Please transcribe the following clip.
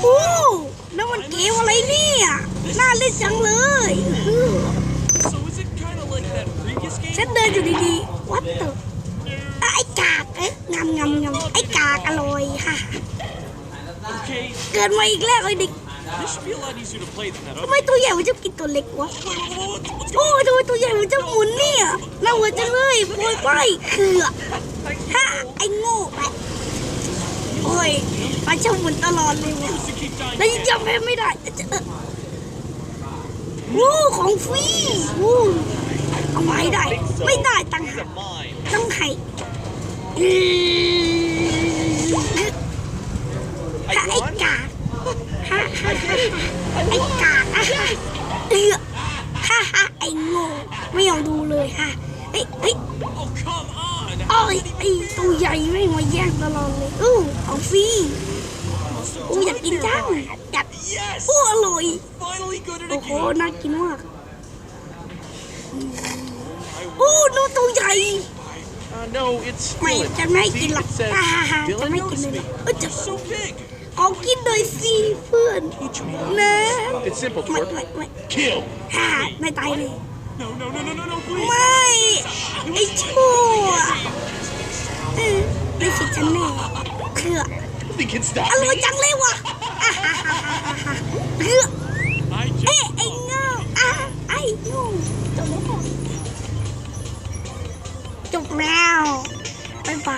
โอ้นั่นมันเกมอะไรเนี่ย น่าเล่นจังเลยอื้อฉันเดินอยู่ดีๆวัดเตอไอ้กากเอ๊ะงำงำงำไอ้กากอร่อยค่ะ เกิดมาอีกแล้วไอ้เด็กทำไมตัวใหญ่มันจะกินตัวเล็กวะ โอ้ทำไมตัวใหญ่มันจะหมุนเนี่ยน่าหัวจังเลยโวยไปคือ ฮะไอ้โง่ไปโอ้ยมันจะหมุนตลอดเลยวะแล้วยังจำแพ้ไม่ได้จะเออวู้ของฟรีวู้เอาไว้ได้ ไม่ได้ตังค์ต้องให้อืมถ้าไอ้กาฮ่าฮ่าฮ่าไอ้กากอะเออฮ่าฮ่าไอ้โง่ไม่ยอมดูเลยค่ะเฮ้ยเฮ้ย ยไอ้ตัวใหญ่ไม่มาแย่งตลอดเลยอู้ของฟรีอู้อยากกินจังอยาก Yes! อู้อร่อย Finally good at โอ้ a โห game. น่ากินมากอู้นูตัวใหญ่ Uh, no, it's ไม่ Dylan. จะไม่ให้กิน See, หรอก it says อ่าฮ่าฮ่าจะ Dylan ไม่กิน noticed เลย me. เออจะ You're so big. ขอกินหน่อยสิเพื่อน Teach me. นะ It's simple, ไม่ Twerp. ไม่ไม่ Kill. ฮ่าไม่ตายเลย No, no, no, no, no, no, please. ไม่ไอ้ชั่ว อ Nothing can stop อร่อย me. จังเลยว่ะอ่าฮ่าฮ่าฮ่าฮ่าฮ่าคือ I เอ๊ะ just ไอ้โง่อะไอ้โง่จบแล้วจบแล้วบ๊ายบา